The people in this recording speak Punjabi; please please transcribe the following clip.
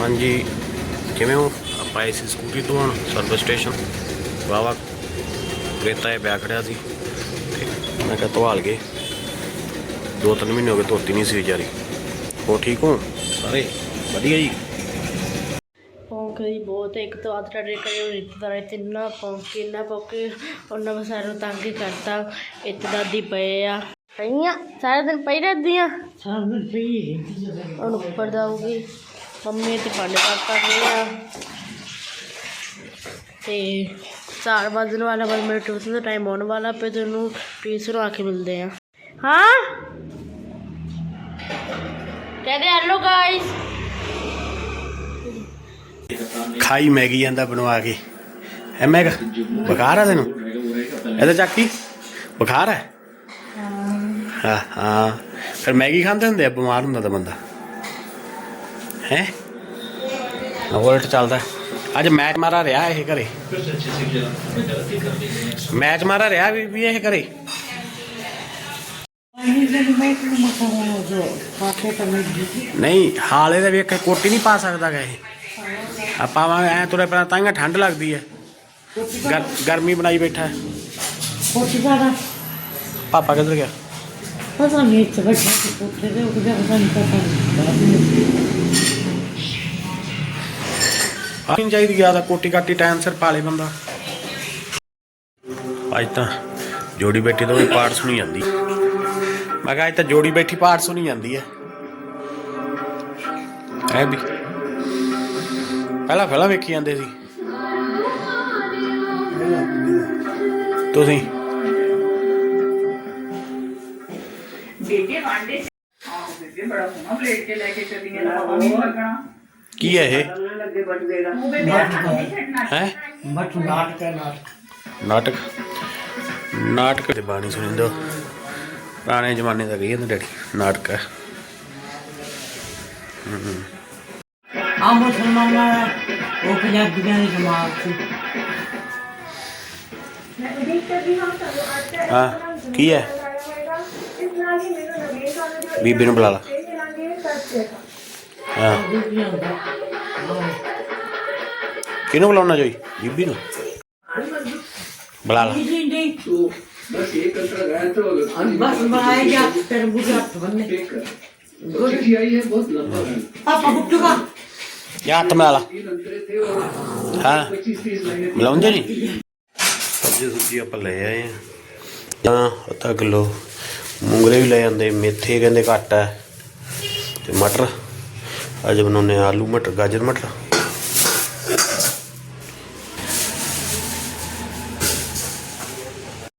ਹਾਂਜੀ ਕਿਵੇਂ ਹੋ? ਆਪਾਂ ਇਸ ਸਕੂਟੀ ਤੋਂ ਹੁਣ ਸਰਵਿਸ ਸਟੇਸ਼ਨ ਵਾਵਾ ਕ੍ਰੇਤਾ ਇਹ ਖੜਿਆ ਸੀ। ਤੇ ਮੈਂ ਕਿਹਾ ਧਵਾਲ ਗਏ ਦੋ ਤਿੰਨ ਮਹੀਨੇ ਹੋ ਗਏ ਧੋਤੀ ਨਹੀਂ ਸੀ ਵਿਚਾਰੀ। ਹੋ ਠੀਕ ਹੋ? ਸਾਰੇ ਵਧੀਆ ਜੀ? ਪੌਂਕ ਦੀ ਬਹੁਤ ਇੱਕ ਤੋਂ ਆਦਤ ਡੇ ਕਰੇ ਰਿਸ਼ਤੇਦਾਰ ਇੱਥੇ ਨਾ ਪੌਂਕੀ ਨਾ ਪੌਂਕੀ ਉਹਨਾਂ ਨੂੰ ਤੰਗ ਹੀ ਕਰਤਾ। ਇੱਥੇ ਦਾਦੀ ਪਏ ਆ। ਪਈਆਂ? ਸਾਰਾ ਦਿਨ ਪਈ ਰਹਿੰਦੀਆਂ? ਸਾਰਾ ਦਿਨ ਪਈ ਹੁਣ ਉੱਪਰ ਜਾਊਗੀ। ਮੰਮੀ ਤੇ ਭਾਂਡੇ ਸਾਫ਼ ਕਰ ਆ। ਤੇ ਚਾਰ ਵਜਣ ਵਾਲਾ ਬਸ ਮੇਰੇ ਟਿਊਸ਼ਨ ਦਾ ਟਾਈਮ ਆਉਣ ਵਾਲਾ ਪੇ ਤੈਨੂੰ ਟਿਊਸ਼ਨ ਆ ਕੇ ਮਿਲਦੇ ਆ। ਹਾਂ? ਕਹਦੇ ਹੈਲੋ ਗਾਇਸ ਖਾਈ ਮੈਗੀ ਜਾਂਦਾ ਬਣਵਾ ਕੇ। ਐ ਮੈਗ? ਬੁਖਾਰ ਆ ਤੈਨੂੰ? ਇਹਦਾ ਚੱਕੀ ਬੁਖਾਰ ਹੈ ਹਾਂ ਹਾਂ। ਫਿਰ ਮੈਗੀ ਖਾਂਦੇ ਹੁੰਦੇ ਆ, ਬਿਮਾਰ ਹੁੰਦਾ ਤਾਂ ਬੰਦਾ। ਹੈ? ਵੋਲਟ ਚੱਲਦਾ। ਅੱਜ ਮੈਚ ਮਾਰਾ ਰਿਹਾ ਇਹ ਘਰੇ। ਮੈਚ ਮਾਰਾ ਰਿਹਾ ਵੀ ਵੀ ਇਹ ਘਰੇ। ਨਹੀਂ ਜਿਹੜੀ ਤਾਂ ਹਾਲੇ ਦਾ ਵੇਖ ਕੇ ਕੋਟੀ ਨਹੀਂ ਪਾ ਸਕਦਾ ਗਾ ਇਹ। ਆਪਾਂ ਐ ਤੁਰੇ ਪਹਿਲਾਂ ਤਾਂ ਠੰਡ ਲੱਗਦੀ ਹੈ ਗਰਮੀ ਬਣਾਈ ਬੈਠਾ। ਹੈ। ਕੋਟੀ ਦਾ ਪਾਪਾ ਕਿੱਧਰ ਗਿਆ? ਪਤਾ ਨਹੀਂ ਇੱਥੇ ਬੈਠਾ ਕੋਠੇ ਤੇ ਉਹ ਕਿਹਦਾ ਪਤਾ ਨਹੀਂ ਪਤਾ ਆਣੀ ਚਾਹੀਦੀ ਗਿਆ ਤਾਂ ਕੋਟੀ ਕਾਟੀ ਟਾਈਮ ਸਿਰ ਪਾ ਲੇ ਬੰਦਾ। ਅੱਜ ਤਾਂ ਜੋੜੀ ਬੈਠੀ ਤੋਂ ਵੀ ਪਾਠ ਸੁਣੀ ਜਾਂਦੀ। ਮੈਂ ਕਿਹਾ ਅੱਜ ਤਾਂ ਜੋੜੀ ਬੈਠੀ ਪਾਠ ਸੁਣੀ ਜਾਂਦੀ ਹੈ। ਐ ਵੀ? ਪਹਿਲਾਂ ਪਹਿਲਾਂ ਵੇਖੀ ਜਾਂਦੇ ਸੀ। ਤੁਸੀਂ? ਬੇਟੇ ਵਾਂਡੇ ਆਹ ਬੇਬੇ ਬੜਾ ਸੋਹਣਾ ਪਲੇਟ ਕੇ ਲੈ ਕੇ ਚੱਲੀ ਹੈ ਹਵਾ ਨਹੀਂ ਲੱਗਣਾ। ਕੀ ਹੈ ਇਹ? ਲੱਗੇ ਬਟੂਏ ਦਾ। ਉਹ ਬੇਬੇ ਹੱਥ ਨਹੀਂ ਛੱਡਣਾ ਹੈ? ਬਟ ਨਾਟਕ ਹੈ ਨਾਟਕ। ਨਾਟਕ? ਨਾਟਕ ਦੀ ਬਾਣੀ ਸੁਣਿੰਦੋ ਪੁਰਾਣੇ ਜ਼ਮਾਨੇ ਦਾ ਕਹੀ ਜਾਂਦੇ ਡੈਡੀ ਨਾਟਕ ਹੈ। ਆ ਮੁਸਲਮਾਨਾਂ ਉਹ ਪੰਜਾਬੀਆਂ ਦੀ ਜਮਾਤ ਸੀ। ਹਾਂ ਕੀ ਹੈ? ਬੀਬੀ ਨੂੰ ਬੁਲਾ ਲਾ। ਹਾਂ। ਦਾ ਕਿਹਨੂੰ ਬੁਲਾਉਣਾ ਜੋਈ? ਬੀਬੀ ਨੂੰ। ਬੁਲਾ ਲਾ। ਤੂੰ ਬਸ ਇਹ ਕੰਟਰ ਗਏ ਤਾਂ ਬਸ ਬਣਾਏ ਜਾ ਤੇਰੇ ਬੁਝਾ ਬੰਨੇ ਪਾਪਾ ਬੁੱਟੂਗਾ ਯਾ ਹੱਥ ਮਿਲਾ ਲਾ। ਹਾਂ। ਮਿਲਾਉਂਦੇ ਨਹੀਂ? ਸਬਜ਼ੀ ਸੁਬਜ਼ੀ ਆਪਾਂ ਲੈ ਆਏ ਆ। ਜਾਂ ਅੱਧਾ ਕਿਲੋ। ਮੂੰਗਰੇ ਵੀ ਲੈ ਜਾਂਦੇ, ਮੇਥੇ ਕਹਿੰਦੇ ਘੱਟ ਹੈ। ਤੇ ਮਟਰ, ਅੱਜ ਬਣਾਉਨੇ ਆਲੂ ਮਟਰ, ਗਾਜਰ ਮਟਰ।